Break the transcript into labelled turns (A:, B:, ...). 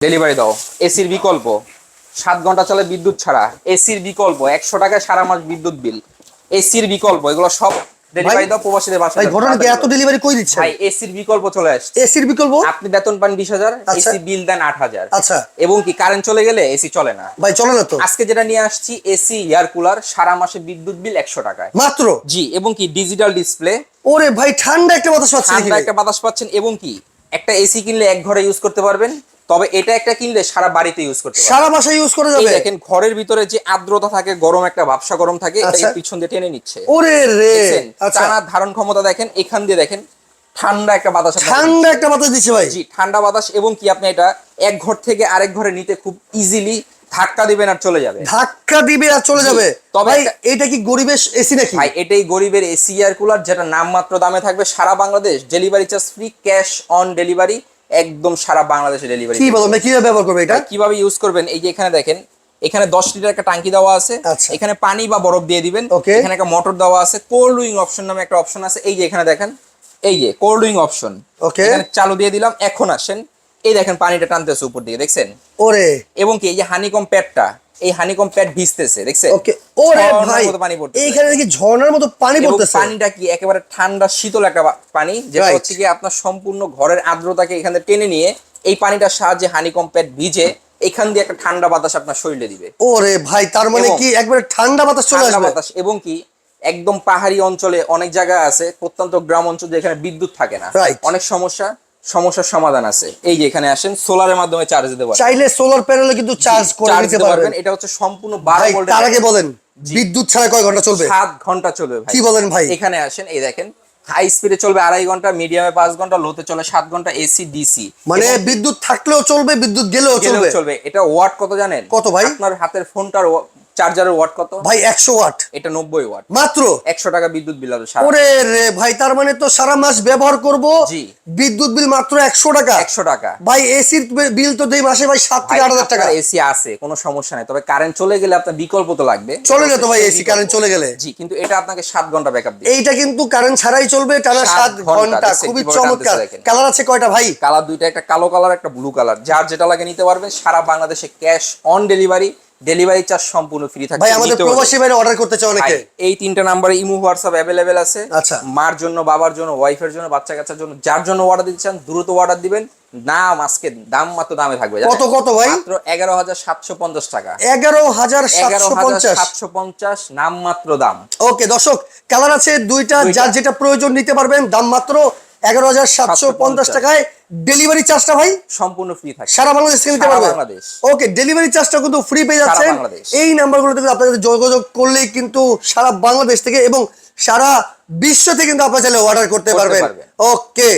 A: Delivery দাও। এসির বিকল্প। সাত ঘণ্টা চলে বিদ্যুৎ ছাড়া। এসির বিকল্প। একশো টাকায় সারা মাস বিদ্যুৎ বিল। এসির বিকল্প। এগুলো সব ডেলিভারি দাও প্রবাসীদের বাসায়
B: ঘটনা কি? এত ডেলিভারি কই দিচ্ছে?
A: ভাই এসির বিকল্প চলে আসছে।
B: এসির বিকল্প?
A: আপনি বেতন পান বিশ হাজার
B: আচ্ছা।
A: এসি বিল দেন
B: আচ্ছা।
A: এবং কি কারেন্ট চলে গেলে এসি চলে না?
B: ভাই চলে না তো?
A: আজকে যেটা নিয়ে আসছি এসি এয়ার কুলার সারা মাসে বিদ্যুৎ বিল একশো টাকায়।
B: মাত্র?
A: জি এবং কি ডিজিটাল ডিসপ্লে
B: ওরে ভাই ঠান্ডা একটা বাতাস পাচ্ছে
A: ঠান্ডা একটা বাতাস পাচ্ছেন এবং কি একটা এসি কিনলে এক ঘরে ইউজ করতে পারবেন। তবে এটা একটা কিনলে সারা বাড়িতে ইউজ করতে
B: সারা মাসে ইউজ করা যাবে?
A: দেখেন ঘরের ভিতরে যে আর্দ্রতা থাকে গরম একটা ভাবসা গরম থাকে
B: আচ্ছা।
A: এটাকে পিছন দিয়ে টেনে নিচ্ছে।
B: ওরে রে! আচ্ছা।
A: টানা ধারণ ক্ষমতা দেখেন এখান দিয়ে দেখেন ঠান্ডা একটা বাতাস
B: ঠান্ডা একটা বাতাস দিচ্ছে ভাই।
A: জি ঠান্ডা বাতাস এবং কি আপনি এটা এক ঘর থেকে আরেক ঘরে নিতে খুব ইজিলি ধাক্কা দিবেন আর চলে যাবে।
B: ধাক্কা দিবে আর চলে যাবে?
A: তবে
B: এটা কি গরিবের এসি নাকি?
A: ভাই এটাই গরিবের এসি এয়ার কুলার যেটা নামমাত্র দামে থাকবে সারা Bangladesh. Delivery charge free cash on delivery একদম সারা বাংলাদেশে ডেলিভারি
B: কি বলো ভাই কীভাবে ব্যবহার করবে এটা?
A: কীভাবে ইউজ করবেন? এই যে এখানে দেখেন এখানে দশ লিটার একটা টাঙ্কি দেওয়া আছে।
B: আচ্ছা।
A: এখানে পানি বা বরফ দিয়ে দিবেন. এখানে একটা মোটর দেওয়া আছে। কোল্ড উইং অপশন নামে একটা অপশন আছে। এই যে এখানে দেখেন এই যে কোল্ড উইং অপশন ওকে চালু দিয়ে দিলাম এখন আসেন। এই দেখেন পানিটা টানতেছে উপর দিকে দেখছেন?
B: ওরে।
A: এবং কি এই যে হানিকম প্যাডটা এই হানিকম প্যাড ভিজতেছে দেখছেন?
B: ওকে ওরে ভাই। এইখানে দেখি ঝর্ণার মতো পানি পড়তেছে।
A: পানিটা কি একেবারে ঠান্ডা শীতল একটা পানি যেটা হচ্ছে কি আপনার সম্পূর্ণ ঘরের আর্দ্রতাকে এখানে টেনে নিয়ে এই পানিটার সাহায্যে হানিকম প্যাড ভিজে এখান দিয়ে একটা ঠান্ডা বাতাস আপনার শরীরে দিবে।
B: ওরে ভাই তার মানে কি একবারে ঠান্ডা বাতাস চলে আসবে?
A: বাতাস এবং কি একদম পাহাড়ি অঞ্চলে অনেক জায়গা আছে প্রত্যন্ত গ্রাম অঞ্চল যেখানে বিদ্যুৎ থাকে না. অনেক সমস্যা সমস্যার সমাধান আছে। এই যে এখানে আসেন সোলারের মাধ্যমে চার্জ দিতে পারবেন।
B: চাইলে সোলার প্যানেলে কিন্তু চার্জ করে নিতে পারবেন।
A: এটা হচ্ছে সম্পূর্ণ বারো
B: ভাই
A: ভোল্টের
B: তার আগে বলেন বিদ্যুৎ ছাড়া কয় ঘণ্টা চলবে?
A: সাত ঘণ্টা চলবে ভাই।
B: কি বলেন ভাই?
A: এখানে আসেন এই দেখেন হাই স্পিডে চলবে আড়াই ঘণ্টা মিডিয়ামে পাঁচ ঘণ্টা লোতে চলে সাত ঘণ্টা এসি ডিসি
B: মানে বিদ্যুৎ থাকলেও চলবে বিদ্যুৎ গেলেও চলবে।
A: চলবে। এটা ওয়াট কত জানেন?
B: কত ভাই?
A: আপনার হাতের ফোনটার চার্জারের ওয়াট কত?
B: ভাই একশো ওয়াট।
A: এটা নব্বই ওয়াট।
B: মাত্র?
A: একশো টাকা বিদ্যুৎ বিল হবে
B: ওরে রে ভাই তার মানে তো সারা মাস ব্যবহার করব?
A: জি।
B: বিদ্যুৎ বিল মাত্র একশো টাকা?
A: একশো টাকা।
B: ভাই এসির বিল তো দেই মাসে ভাই সাত থেকে আট হাজার টাকা।
A: এসি আছে কোনো সমস্যা নাই। তবে কারেন্ট চলে গেলে আপনার বিকল্প তো লাগবে।
B: চলে না ভাই এসি কারেন্ট চলে গেলে।
A: জি কিন্তু এটা আপনাকে সাত ঘণ্টা ব্যাকআপ দিবে।
B: এইটা কিন্তু কারেন্ট ছাড়াই চলবে টানা
A: সাত ঘণ্টা
B: খুবই চমৎকার। কালার আছে কয়টা ভাই?
A: কালার দুইটা একটা কালো কালার একটা ব্লু কালার যার যেটা লাগে নিতে পারবেন সারা বাংলাদেশে cash on delivery delivery charge সম্পূর্ণ ফ্রি থাকবে
B: ভাই আমাদের প্রবাসী বাইরে অর্ডার করতে চাও অনেকে
A: এই তিনটা নাম্বারে ইমো হোয়াটসঅ্যাপ অ্যাভেলেবেল আছে
B: আচ্ছা।
A: মার জন্য বাবার জন্য ওয়াইফের জন্য বাচ্চা কাচ্চার জন্য যার জন্য অর্ডার দিতে চান দ্রুত অর্ডার দিবেন নাম আজকে দাম মাত্র দামে থাকবে?
B: কত কত ভাই?
A: মাত্র এগারো হাজার সাতশো পঞ্চাশ টাকা
B: এগারো হাজার সাতশো পঞ্চাশ
A: নাম মাত্র দাম
B: ওকে দর্শক কালার আছে দুইটা। যার যেটা প্রয়োজন নিতে পারবেন দাম মাত্র এগারো হাজার সাতশো পঞ্চাশ টাকায় ডেলিভারি চার্জটা ভাই
A: সম্পূর্ণ ফ্রি থাকে
B: সারা বাংলাদেশ থেকে নিতে পারবে? ওকে ডেলিভারি চার্জটা কিন্তু ফ্রি পেয়ে যাচ্ছেন। এই নাম্বারগুলো থেকে আপনাদের যোগাযোগ করলেই কিন্তু সারা বাংলাদেশ থেকে এবং সারা বিশ্ব থেকে কিন্তু আপনার চাইলে অর্ডার করতে
A: পারবেন।
B: ওকে